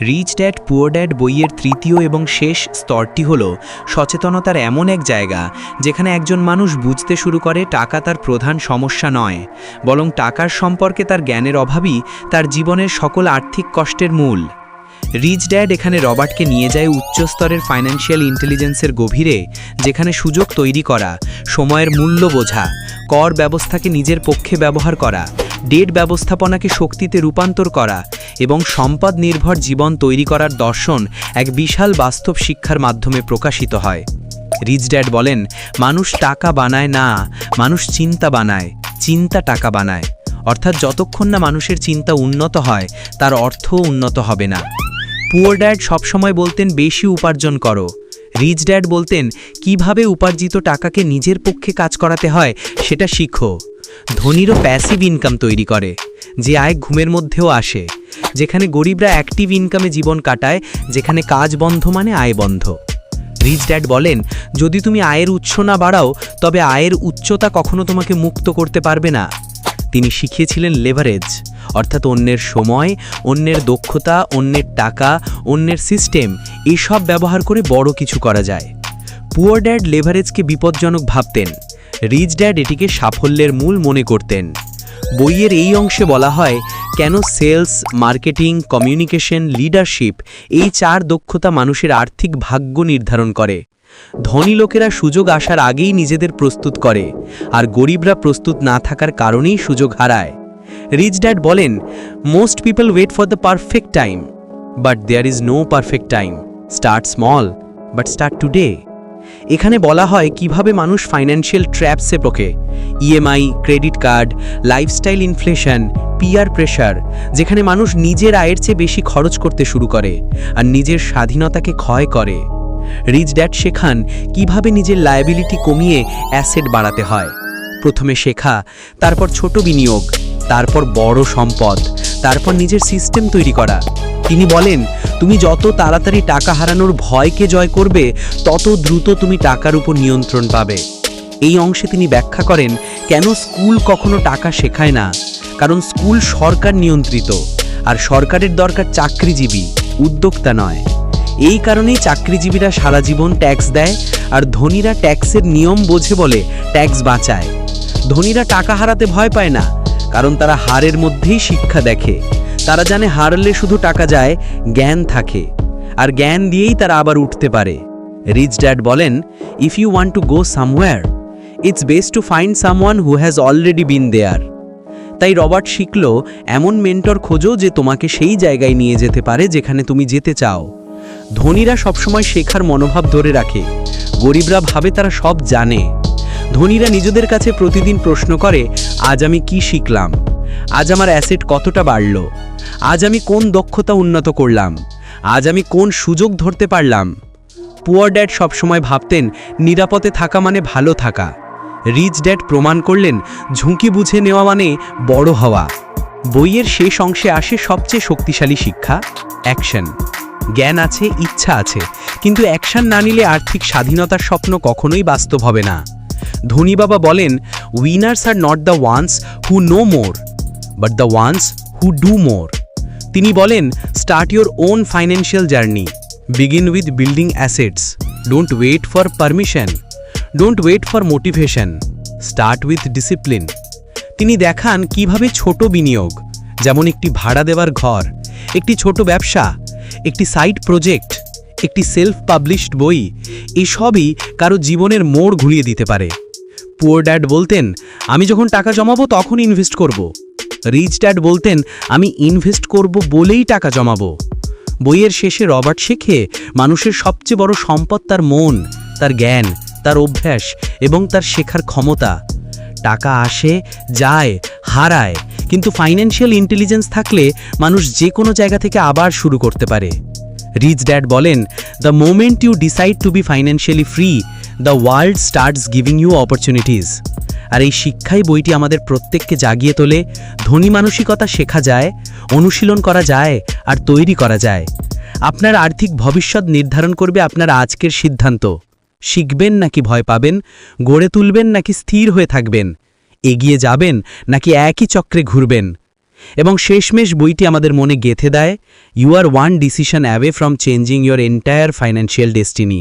Rich dad, poor dad বইয়ের তৃতীয় এবং শেষ স্তরটি হল সচেতনতার এমন এক জায়গা যেখানে একজন মানুষ বুঝতে শুরু করে টাকা তার প্রধান সমস্যা নয়, বরং টাকার সম্পর্কে তার জ্ঞানের অভাবই তার জীবনের সকল আর্থিক কষ্টের মূল। রিচ ড্যাড এখানে রবার্টকে নিয়ে যায় উচ্চস্তরের ফাইন্যান্সিয়াল ইন্টেলিজেন্সের গভীরে, যেখানে সুযোগ তৈরি করা, সময়ের মূল্য বোঝা, কর ব্যবস্থাকে নিজের পক্ষে ব্যবহার করা, ডেট ব্যবস্থাপনাকে শক্তিতে রূপান্তর করা এবং সম্পদ নির্ভর জীবন তৈরি করার দর্শন এক বিশাল বাস্তব শিক্ষার মাধ্যমে প্রকাশিত হয়। রিচ ড্যাড বলেন, মানুষ টাকা বানায় না, মানুষ চিন্তা বানায়, চিন্তা টাকা বানায়। অর্থাৎ যতক্ষণ না মানুষের চিন্তা উন্নত হয়, তার অর্থও উন্নত হবে না। পুয়ার ড্যাড সবসময় বলতেন, বেশি উপার্জন করো। রিচ ড্যাড বলতেন, কীভাবে উপার্জিত টাকাকে নিজের পক্ষে কাজ করাতে হয়, সেটা শিখো। ধনীরও প্যাসিভ ইনকাম তৈরি করে, যে আয় ঘুমের মধ্যেও আসে। যেখানে গরিবরা অ্যাক্টিভ ইনকামে জীবন কাটায়, যেখানে কাজ বন্ধ মানে আয় বন্ধ। রিচ ড্যাড বলেন, যদি তুমি আয়ের উৎস না বাড়াও, তবে আয়ের উচ্চতা কখনো তোমাকে মুক্ত করতে পারবে না। তিনি শিখিয়েছিলেন লেভারেজ অর্থাৎ অন্যের সময়, অন্যের দক্ষতা, অন্যের টাকা, অন্যের সিস্টেম এসব ব্যবহার করে বড় কিছু করা যায়। পুয়ার ড্যাড লেভারেজকে বিপজ্জনক ভাবতেন। রিচ ড্যাড এটিকে সাফল্যের মূল মনে করতেন। বইয়ের এই অংশে বলা হয় কেন সেলস, মার্কেটিং, কমিউনিকেশন, লিডারশিপ এই চার দক্ষতা মানুষের আর্থিক ভাগ্য নির্ধারণ করে? ধনী লোকেরা সুযোগ আসার আগেই নিজেদের প্রস্তুত করে, আর গরিবরা প্রস্তুত না থাকার কারণেই সুযোগ হারায়। রিচ ড্যাড বলেন most people wait for the perfect time but there is no perfect time start small but start today এখানে বলা হয় কীভাবে মানুষ ফাইন্যান্সিয়াল ট্র্যাপসে পোকে। EMI credit card lifestyle inflation peer pressure যেখানে মানুষ নিজের আয়ের চেয়ে বেশি খরচ করতে শুরু করে আর নিজের স্বাধীনতাকে ক্ষয় করে। রিচ ড্যাড শেখান কীভাবে নিজের লায়াবিলিটি কমিয়ে অ্যাসেট বাড়াতে হয়। প্রথমে শেখা, তারপর ছোট বিনিয়োগ, তারপর বড় সম্পদ, তারপর নিজের সিস্টেম তৈরি করা। তিনি বলেন তুমি যত তাড়াতাড়ি টাকা হারানোর ভয়কে জয় করবে, তত দ্রুত তুমি টাকার উপর নিয়ন্ত্রণ পাবে। এই অংশে তিনি ব্যাখ্যা করেন, কেন স্কুল কখনো টাকা শেখায় না? কারণ স্কুল সরকার নিয়ন্ত্রিত, আর সরকারের দরকার চাকরিজীবী, উদ্যোক্তা নয়। এই কারণেই চাকরিজীবীরা সারা জীবন ট্যাক্স দেয়, আর ধনীরা ট্যাক্সের নিয়ম বোঝে বলে ট্যাক্স বাঁচায়। ধনীরা টাকা হারাতে ভয় পায় না, কারণ তারা হারের মধ্যেই শিক্ষা দেখে। তারা জানে হারলে শুধু টাকা যায়, জ্ঞান থাকে। আর জ্ঞান দিয়েই তারা আবার উঠতে পারে। রিচ ড্যাড বলেন if you want to go somewhere it's best to find someone who has already been there তাই রবার্ট শিখল, এমন মেন্টর খোঁজো যে তোমাকে সেই জায়গায় নিয়ে যেতে পারে যেখানে তুমি যেতে চাও। ধনীরা সবসময় শেখার মনোভাব ধরে রাখে। গরিবরা ভাবে তারা সব জানে। ধনীরা নিজেদের কাছে প্রতিদিন প্রশ্ন করে, আজ আমি কি শিখলাম? আজ আমার অ্যাসেট কতটা বাড়ল? আজ আমি কোন দক্ষতা উন্নত করলাম? আজ আমি কোন সুযোগ ধরতে পারলাম? পুয়ার ড্যাড সবসময় ভাবতেন, নিরাপদে থাকা মানে ভালো থাকা। রিচ ড্যাড প্রমাণ করলেন, ঝুঁকি বুঝে নেওয়া মানে বড় হওয়া। বইয়ের শেষ অংশে আসে সবচেয়ে শক্তিশালী শিক্ষা, অ্যাকশন। জ্ঞান আছে, ইচ্ছা আছে, কিন্তু অ্যাকশন না নিলে আর্থিক স্বাধীনতার স্বপ্ন কখনোই বাস্তব হবে না। ধনী বাবা বলেন winners are not the ones who know more but the ones who do more তিনি বলেন start your own financial journey begin with building assets don't wait for permission don't wait for motivation start with discipline তিনি দেখান কীভাবে ছোট বিনিয়োগ, যেমন একটি ভাড়া দেওয়ার ঘর, একটি ছোট ব্যবসা, একটি সাইড প্রজেক্ট একটি সেলফ পাবলিশড বই, এসবই কারও জীবনের মোড় ঘুরিয়ে দিতে পারে। পুয়ার ড্যাড বলতেন, আমি যখন টাকা জমাবো তখন ইনভেস্ট করব। রিচ ড্যাড বলতেন, আমি ইনভেস্ট করব বলেই টাকা জমাবো। বইয়ের শেষে রবার্ট শেখে, মানুষের সবচেয়ে বড় সম্পদ তার মন, তার জ্ঞান, তার অভ্যাস এবং তার শেখার ক্ষমতা। টাকা আসে, যায়, হারায়, কিন্তু ফাইন্যান্সিয়াল ইন্টেলিজেন্স থাকলে মানুষ যে কোনো জায়গা থেকে আবার শুরু করতে পারে। রিচ ড্যাড বলেন, the moment you decide to be financially free, the world starts giving you opportunities. আর এই শিক্ষাই বইটি আমাদের প্রত্যেককে জাগিয়ে তোলে। ধনী মানসিকতা শেখা যায়, অনুশীলন করা যায়, আর তৈরি করা যায়। আপনার আর্থিক ভবিষ্যৎ নির্ধারণ করবে আপনার আজকের সিদ্ধান্ত। শিখবেন নাকি ভয় পাবেন? গড়ে তুলবেন নাকি স্থির হয়ে থাকবেন? এগিয়ে যাবেন নাকি একই চক্রে ঘুরবেন? এবং শেষমেশ বইটি আমাদের মনে গেঁথে দেয় you are one decision away from changing your entire financial destiny